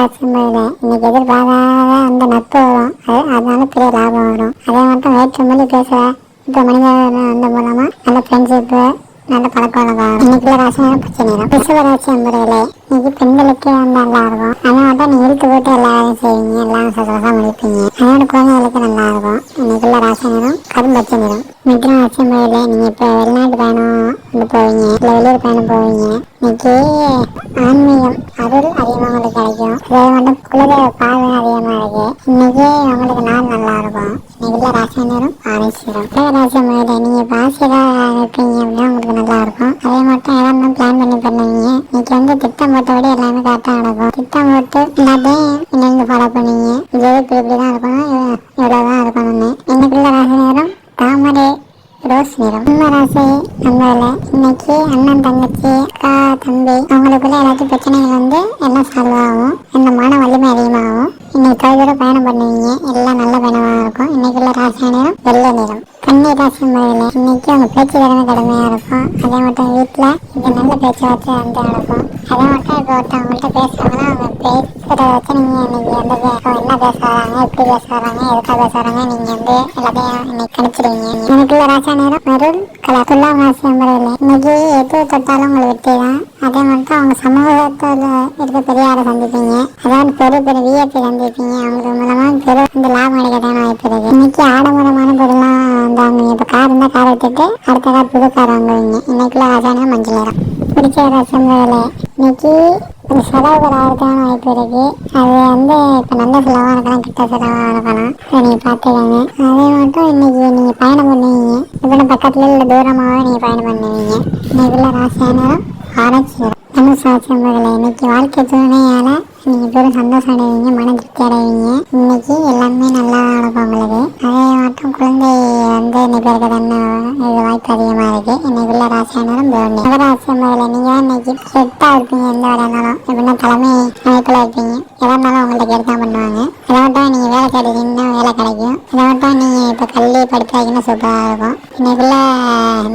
ராசியில் இன்னைக்கு எதிர்பாராத அந்த நட்பு வரும். அது அதனால பெரிய லாபம் வரும். அதே மட்டும் வேற்று மொழி பேசுகிற இப்போ மனிதன் வந்த மூலமா நல்ல ஃப்ரெண்ட்ஷிப்பு நல்ல பழக்க வழக்கம் இன்னைக்குள்ள ராசியான பிரச்சனை நேரம். ரிஷபராசி முறையிலே இன்னைக்கு பெண்களுக்கு வந்து நல்லா இருக்கும் அதே மட்டும் நீ இழுத்து போட்டு எல்லா வேலையும் செய்வீங்க. எல்லாம் சந்தோஷமா முடிப்பீங்க. அதோட குழந்தைகளுக்கு நல்லா இருக்கும் இன்னைக்குள்ள ராசி நேரம் கரும்பச்சை நேரம். மித்திர ராசி அன்பர்களே நீங்க இப்போ வெளிநாட்டு பயணம் வந்து போவீங்க இல்லை வெளியூர் பயணம் போவீங்க. இன்னைக்கு ஆன்மீகம் அருள் அதிகமாக உங்களுக்கு கிடைக்கும் அதே பார்வை அதிகமாக இருக்கு. இன்னைக்கு உங்களுக்கு நாள் நல்லா இருக்கும். இன்னைக்குள்ள ராசி நேரம் ஆரஞ்சு நிறம் ராசி முறையில நீங்க பாசியலா இருப்பீங்க அப்படின்னா உங்களுக்கு நல்லா இருக்கும். அதே மட்டும் எல்லாமே பிளான் பண்ணி பண்ணுவீங்க. இன்னைக்கு வந்து திட்டம் போட்டபடி எல்லாமே கரெக்டாக நடக்கும். திட்டம் போட்டு எல்லாத்தையும் நீங்கள் ஃபாலோ பண்ணுவீங்க. இது இப்படி இப்படி தான் இருக்கணும்? இது இவ்வளோதான் இருக்கணும்னு இன்னைக்குள்ள ராசி நேரம் தாமரை ரோஸ் நிறம் சிம்ம ராசி நம்பல இன்னைக்கு அண்ணன் தங்கச்சி அக்கா தம்பி அவங்களுக்குள்ள ஏதாச்சும் பிரச்சனைகள் வந்து எல்லாம் சால்வ் ஆகும். இந்த மன வலிமை அதிகமாகும். இன்னைக்கு தொலைதூர பயணம் பண்ணுவீங்க. எல்லாம் நல்ல பயணமாக இருக்கும். இன்னைக்குள்ள ராசி நேரம் வெள்ளை நிறம். கண்ணீர் ராசி முறையில் இன்னைக்கு அவங்க பேச்சு திறமை கடுமையாக இருக்கும். அதே மட்டும் வீட்டில் இது நல்ல பேச்சுவார்த்தை வந்து நடக்கும். அதே மட்டும் இப்போ ஒருத்தவங்கள்ட்ட பேசுறாங்கன்னா அவங்க பேசுறத வச்சு நீங்கள் இன்னைக்கு வந்து என்ன பேச வராங்க எப்படி பேச வராங்க எதுக்காக பேச வராங்க நீங்கள் வந்து எல்லாத்தையும் இன்னைக்கு கணிச்சிடுவீங்க எனக்குள்ள ராசா நேரம் கலர் முறையில் இன்னைக்கு எது தொட்டாலும் உங்களுக்கு வெற்றி தான் அதே மட்டும் அவங்க சமூகத்தில் இருக்க பெரிய சந்திப்பீங்க அதாவது பெரிய பெரிய விஐபி சந்திப்பீங்க அவங்களுக்கு பெரிய லாபம் கிடைக்கதான வாய்ப்பு இருக்கு இன்னைக்கு ஆடம்பரமான பொருள்லாம் இப்போ கார் இருந்தால் கார் எடுத்துட்டு அடுத்த கார் புது கார் வாங்குவீங்க இன்னைக்குள்ள ராசானா மஞ்சள் நேரம் பிடிச்ச ரசம் வேலை இன்னைக்கு ஒரு செலவு ஆகிறதுக்கான வாய்ப்பு இருக்கு. அது வந்து இப்போ நல்ல செலவாக இருக்கலாம் கிட்ட செலவாக இருக்கலாம் அதை நீங்கள் பார்த்துக்கோங்க. அதே மட்டும் இன்னைக்கு நீங்கள் பயணம் பண்ணுவீங்க. இப்போ பக்கத்துல இல்லை தூரமாகவே நீங்கள் பயணம் பண்ணுவீங்க. இன்னைக்குள்ள ராசியான ஆராய்ச்சி நிறம் தனுசு ராசியம்பர்களை இன்னைக்கு வாழ்க்கை துணையால் நீங்கள் பெரும் சந்தோஷம் அடைவீங்க மன திருப்தி அடைவீங்க. இன்னைக்கு எல்லாமே நல்லா நடக்கும் உங்களுக்கு அதே மட்டும் குழந்தை வந்து இன்னைக்கு இருக்கிறது இது வாய்ப்பு அதிகமாக இருக்குது இன்னைக்குள்ள ராசியானாலும் பிரவணி முதல்ல நீங்கள் இன்னைக்கு செட்டா இருப்பீங்க. எந்த வேலை இருந்தாலும் எப்படின்னா தலைமை அமைப்பில் இருப்பீங்க. எதா இருந்தாலும் உங்கள்ட்ட கெடுத்தா பண்ணுவாங்க. அதை மட்டும் நீங்கள் வேலை தேடிட்டீங்கன்னா வேலை கிடைக்கும். அதை மட்டும் நீங்கள் இப்போ கல்வி படிப்பு சூப்பராக இருக்கும். இன்னைக்குள்ள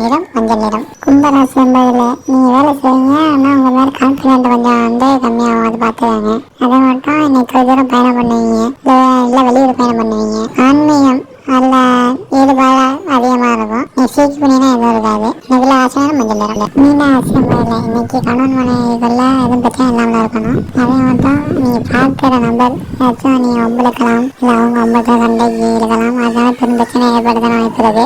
நிறம் மஞ்சள் நிறம். கும்பராசி என்பதில் நீங்கள் வேலை செய்வீங்க ஆனால் உங்கள் மேலே கான்ஃபிடென்ட் கொஞ்சம் வந்து கம்மியாகும் அது பார்த்துக்கோங்க அதை மட்டும் இன்னைக்கு தூரம் பயணம் பண்ணுவீங்க. இல்லை வெளியூர் பயணம் பண்ணுவீங்க. ஆன்மீகம் அதில் ஈடுபாடு அதிகமாக இருக்கும். நீ சீக்கு பண்ணினா எதுவும் இருக்காது. இதில் ஆசையான மஞ்சள் நிறம் மீன ஆசை இல்லை. இன்னைக்கு கணவன் மனைவிக்குள்ள எதுவும் பிரச்சனை இல்லாமல் இருக்கணும். அதே மட்டும் நீ பார்க்குற நம்பர் ஏதாச்சும் நீ ஒம்பளுக்கலாம் இல்லை அவங்க ஒம்பளுக்கு சண்டைக்கு இருக்கலாம் அதனால பெரும் பிரச்சனை ஏற்படுத்தணும் வாய்ப்பு